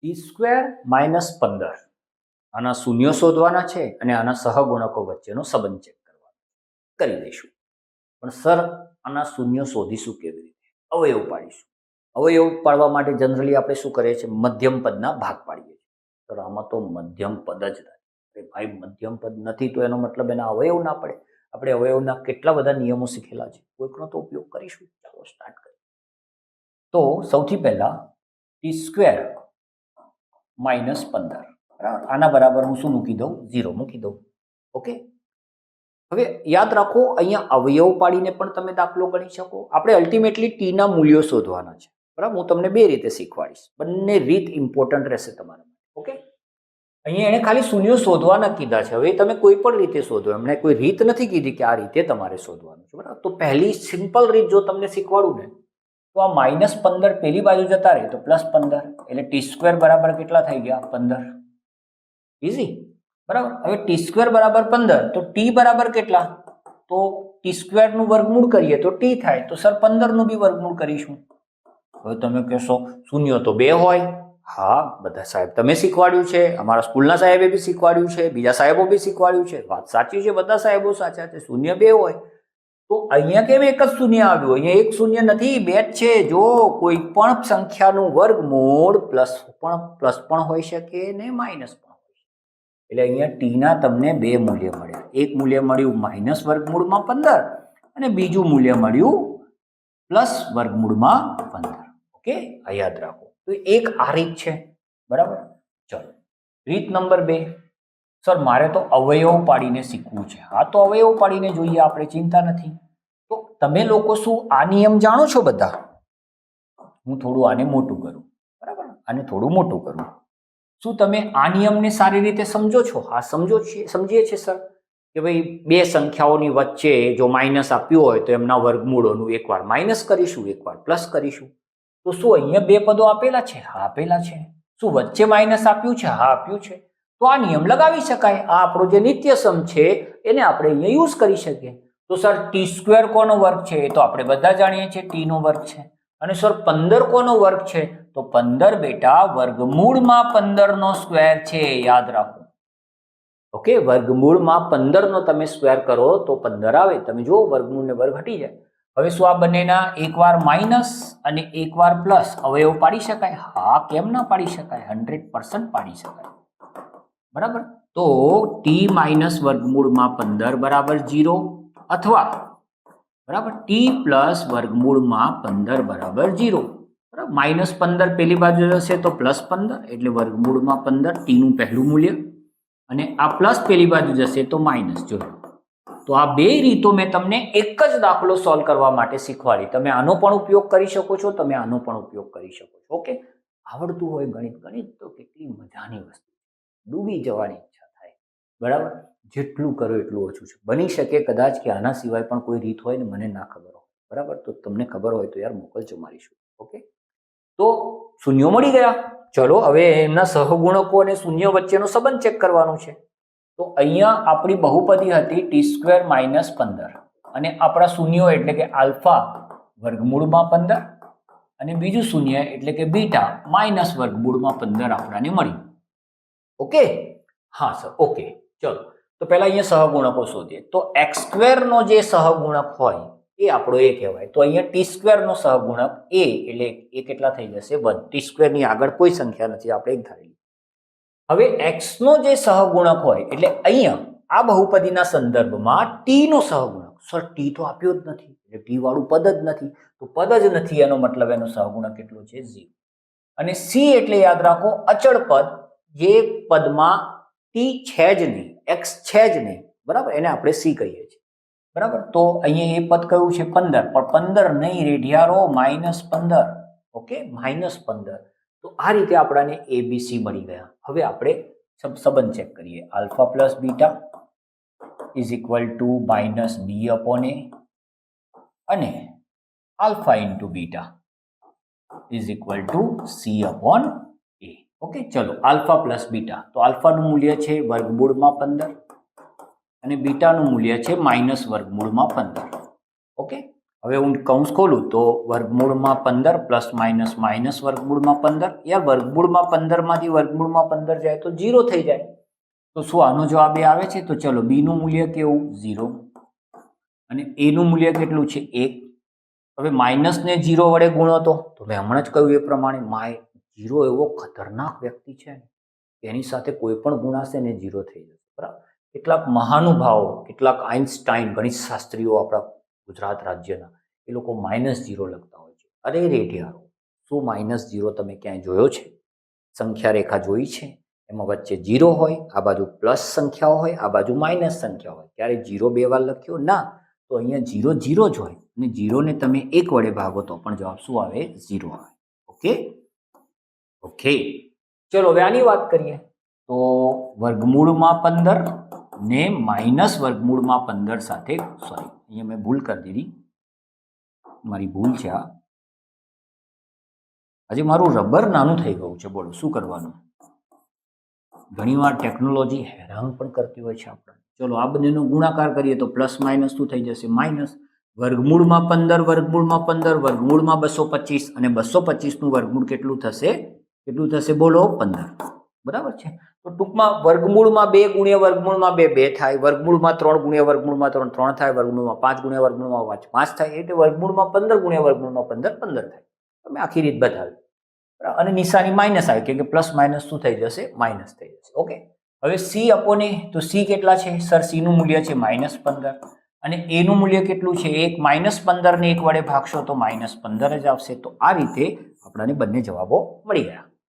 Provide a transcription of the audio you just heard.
T square minus પંદર. આના શૂન્ય શોધવાના છે અને આના સહગુણકો વચ્ચેનો સંબંધ ચેક કરવાનો કરી દઈશું. પણ સર, આના શૂન્ય શોધીશું કેવી રીતે? અવયવ પાડીશું. અવયવ પાડવા માટે જનરલી આપણે શું કરીએ છીએ? મધ્યમ પદના ભાગ પાડીએ છીએ. સર, આમાં તો મધ્યમ પદ જ નથી. ભાઈ, મધ્યમ પદ નથી તો એનો મતલબ એના અવયવ ના પડે. આપણે અવયવના કેટલા બધા નિયમો શીખેલા છે? કોઈકનો તો ઉપયોગ કરીશું. ચાલો સ્ટાર્ટ કરીએ. તો સૌથી પહેલાં ટી સ્ક્વેર માઇનસ પંદર. બરાબર? આના બરાબર હું શું મૂકી દઉં? ઝીરો મૂકી દઉં. ઓકે? હવે યાદ રાખો, અહીંયા અવયવ પાડીને પણ તમે દાખલો ગણી શકો. આપણે અલ્ટિમેટલી ટીના મૂલ્યો શોધવાના છે. બરાબર? હું તમને બે રીતે શીખવાડીશ. બંને રીત ઇમ્પોર્ટન્ટ રહેશે તમારા ઓકે? અહીંયા એણે ખાલી શૂન્યો શોધવાના કીધા છે. હવે તમે કોઈ પણ રીતે શોધો. એમણે કોઈ રીત નથી કીધી કે આ રીતે તમારે શોધવાનું છે. બરાબર? તો પહેલી સિમ્પલ રીત જો તમને શીખવાડું ને તો આ માઇનસ પંદર પેલી બાજુ જતા રહે તો પ્લસ પંદર. એટલે ટી સ્ક્વેર બરાબર કેટલા થઈ ગયા? પંદર. ઇઝી બરાબર? હવે ટી સ્ક્વેર બરાબર પંદર, તો ટી બરાબર કેટલા? તો ટી સ્ક્વેરનું વર્ગમૂળ કરીએ તો ટી થાય. તો સર, પંદરનું બી વર્ગમૂળ કરીશું. હવે તમે કહેશો, શૂન્ય તો બે હોય. હા, બધા સાહેબ તમે શીખવાડ્યું છે. અમારા સ્કૂલના સાહેબે બી શીખવાડ્યું છે. બીજા સાહેબો બી શીખવાડ્યું છે. વાત સાચી છે, બધા સાહેબો સાચા છે. શૂન્ય બે હોય. તો અહીંયા કેમ એક જ શૂન્ય આવ્યું? અહીંયા એક શૂન્ય નથી, બે જ છે. જો કોઈ પણ સંખ્યાનું વર્ગમૂળ પ્લસ પણ પ્લસ પણ હોઈ શકે ને માઇનસ પણ હોઈ શકે. એટલે અહીંયા ટીના તમને બે મૂલ્ય મળ્યા. એક મૂલ્ય મળ્યું માઇનસ વર્ગમૂળમાં પંદર અને બીજું મૂલ્ય મળ્યું પ્લસ વર્ગમૂળમાં પંદર. ઓકે? આ યાદ રાખો. તો એક આ રીત છે. બરાબર? ચલો. રીત નંબર બે. સર, મારે તો અવયવ પાડીને શીખવું છે. હા તો અવયવ પાડીને જોઈએ, આપણે ચિંતા નથી. તો તમે લોકો શું આ નિયમ જાણો છો બધા? હું થોડું આને મોટું કરું. બરાબર? આને થોડું મોટું કરું. શું તમે આ નિયમને સારી રીતે સમજો છો? હા, સમજો છીએ, સમજીએ છીએ, સર. કે ભાઈ, બે સંખ્યાઓની વચ્ચે જો માઇનસ આપ્યું હોય તો એમના વર્ગમૂળોનું એકવાર માઇનસ કરીશું, એકવાર પ્લસ કરીશું. તો શું અહીંયા બે પદો આપેલા છે? હા, આપેલા છે. શું વચ્ચે માઇનસ આપ્યું છે? હા, આપ્યું છે. તો આ નિયમ લગાવી શકાય. આ આપણો જે નિત્યસમ છે, એને આપણે અહીંયા યુઝ કરી શકીએ. તો સર ટી સ્ક્વેર કોનો વર્ગ છે, એ તો આપણે બધા જાણીએ છીએ ટીનો વર્ગ છે. અને સર પંદર કોનો વર્ગ છે, તો પંદર બેટા, વર્ગમૂળમાં પંદરનો સ્ક્વેર છે, યાદ રાખો. ઓકે, વર્ગમૂળમાં પંદરનો તમે સ્ક્વેર કરો, તો પંદર આવે. તમે જુઓ, વર્ગમૂળ ને વર્ગ હટી જાય. હવે શું આ બંનેના એકવાર માઇનસ અને એકવાર પ્લસ અવયવ પાડી શકાય? હા, કેમ ના પાડી શકાય? હંડ્રેડ પાડી શકાય. બરાબર? તો ટી માઇનસ વર્ગમૂળમાં પંદર બરાબર જીરો અથવા બરાબર ટી પ્લસ વર્ગમૂળમાં પંદર બરાબર જીરો બરાબર? માઇનસ પંદર પેલી બાજુ જશે તો પ્લસ પંદર, એટલે વર્ગમૂળમાં પંદર ટીનું પહેલું મૂલ્ય. અને આ પ્લસ પેલી બાજુ જશે તો માઇનસ જોયો તો આ બે રીતો મેં તમને એક જ દાખલો સોલ્વ કરવા માટે શીખવાડી. તમે આનો પણ ઉપયોગ કરી શકો છો, તમે આનો પણ ઉપયોગ કરી શકો છો. ઓકે? આવડતું હોય ગણિત ગણિત તો કેટલી મજાની વસ્તુ ડૂબી જવાની ઈચ્છા થાય. બરાબર? જેટલું કરો એટલું ઓછું છે. બની શકે કદાચ કે આના સિવાય પણ કોઈ રીત હોય ને મને ના ખબર હોય. બરાબર? તો તમને ખબર હોય તો યાર મોકલજો મારી શું ઓકે? તો શૂન્યો મળી ગયા. ચલો, હવે એમના સહગુણકો અને શૂન્ય વચ્ચેનો સંબંધ ચેક કરવાનો છે. તો અહીંયા આપણી બહુપદી હતી ટી સ્ક્વેર માઇનસ પંદર. અને આપણા શૂન્યો એટલે કે આલ્ફા વર્ગમૂળમાં પંદર. અને બીજું શૂન્ય એટલે કે બીટા માઇનસ વર્ગમૂળમાં પંદર આપણાને મળ્યું ઓકે? હા, સર, ઓકે. ચલો. તો પહેલા અહીંયા સહગુણકો શોધીએ. તો એક્સ સ્ક્વેરનો જે સહગુણક હોય, એ આપણો એ કહેવાય. તો અહીંયા ટી સ્ક્વેરનો સહગુણક એ, એટલે એ કેટલા થઈ જશે? વન. ટી સ્ક્વેરની આગળ કોઈ સંખ્યા નથી, આપણે એક ધારી હવે એક્સનો જે સહગુણક હોય, એટલે અહીંયા, આ બહુપદીના સંદર્ભમાં ટીનો સહગુણક. સર, ટી તો આપ્યો જ નથી. એટલે ટી વાળું પદ જ નથી. તો પદ જ નથી, એનો મતલબ એનો સહગુણક કેટલો છે? ઝીરો. અને સી એટલે યાદ રાખો, અચળ પદ જે પદમાં ટી છે જ નહીં, એક્સ છે જ નહીં, બરાબર? એને આપણે સી કહીએ છીએ. બરાબર? તો અહીંયા એ પદ કયું છે? પંદર. પણ પંદર નહીં રેઢિયારો માઇનસ પંદર. ઓકે? માઇનસ પંદર. તો આ રીતે આપણાને એ બી સી મળી ગયા. હવે આપણે સબ, સંબંધ ચેક કરીએ. Alpha plus beta is equal to minus B upon A અને alpha into beta is equal to C upon okay, ચલો, આલ્ફા પ્લસ બીટા. તો આલ્ફાનું મૂલ્ય છે વર્ગમૂળમાં પંદર અને બીટાનું મૂલ્ય છે માઇનસ વર્ગમૂળમાં પંદર. ઓકે, હવે હું કૌંસ ખોલું તો વર્ગમૂળમાં પંદર પ્લસ માઇનસ માઇનસ વર્ગમૂળમાં પંદર. યાર વર્ગમૂળમાં પંદરમાંથી વર્ગમૂળમાં પંદર જાય તો ઝીરો થઈ જાય. તો શું આનો જવાબ એ આવે છે? તો ચલો, બીનું મૂલ્ય કેવું? ઝીરો. અને એનું મૂલ્ય કેટલું છે? એક. હવે માઇનસને જીરો વડે ગુણો તો મેં હમણાં જ કહ્યું એ પ્રમાણે, માય જીરો એવો ખતરનાક વ્યક્તિ છે એની સાથે કોઈ પણ ગુણાશે ને જીરો થઈ જશે, બરાબર? કેટલાક મહાનુભાવો, કેટલાક આઇન્સ્ટાઈન ગણિત શાસ્ત્રીઓ આપણા ગુજરાત રાજ્યના, એ લોકો માઇનસ જીરો લખતા હોય છે. અરે રેઢિયારો શું માઇનસ જીરો તમે ક્યાંય જોયો છે? સંખ્યા રેખા જોઈ છે? એમાં વચ્ચે જીરો હોય, આ બાજુ પ્લસ સંખ્યાઓ હોય, આ બાજુ માઇનસ સંખ્યા હોય. ત્યારે જીરો બે વાર લખ્યો? ના. તો અહીંયા જીરો જીરો જ હોય અને જીરોને તમે એક વડે ભાગો તો પણ જવાબ શું આવે? ઝીરો આવે. ઓકે? ઓકે. ચલો હવે આની વાત કરીએ. તો વર્ગમૂળમાં પંદર ને માઇનસ વર્ગમૂળમાં પંદર સાથે સોરી અહીંયા મેં ભૂલ કરી દીધી. મારી ભૂલ છે આ. હજી મારું રબર નાનું થઈ ગયું છે બોલો શું કરવાનું? ઘણીવાર ટેકનોલોજી હેરાન પણ કરતી હોય છે આપણને ચલો આ બંનેનો ગુણાકાર કરીએ તો પ્લસ માઇનસ શું થઈ જશે? માઇનસ વર્ગમૂળમાં પંદર વર્ગમૂળમાં પંદર વર્ગમૂળમાં બસો પચીસ અને બસો પચીસનું વર્ગમૂળ કેટલું થશે? કેટલું થશે બોલો પંદર. બરાબર છે? તો ટૂંકમાં વર્ગમૂળમાં બે ગુણ્યા વર્ગમૂળમાં બે બે થાય. વર્ગમૂળમાં ત્રણ ગુણ્યા વર્ગમૂળમાં ત્રણ ત્રણ થાય. વર્ગમૂળમાં પાંચ ગુણ્યા વર્ગમૂળમાં પાંચ પાંચ થાય. એટલે વર્ગમૂળમાં પંદર ગુણ્યા વર્ગમૂળમાં પંદર પંદર થાય. તમે આખી રીત બતાવી. અને નિશાની માઇનસ આવે. કેમ કે પ્લસ માઇનસ શું થઈ જશે? માઇનસ થઈ જશે. ઓકે? હવે સી અપોને તો સી કેટલા છે? સર સીનું મૂલ્ય છે માઇનસ પંદર. અને એનું મૂલ્ય કેટલું છે? એક માઇનસ પંદરને એક વડે ભાગશો તો માઇનસ પંદર જ આવશે. તો આ રીતે આપણને બંને જવાબો મળી ગયા.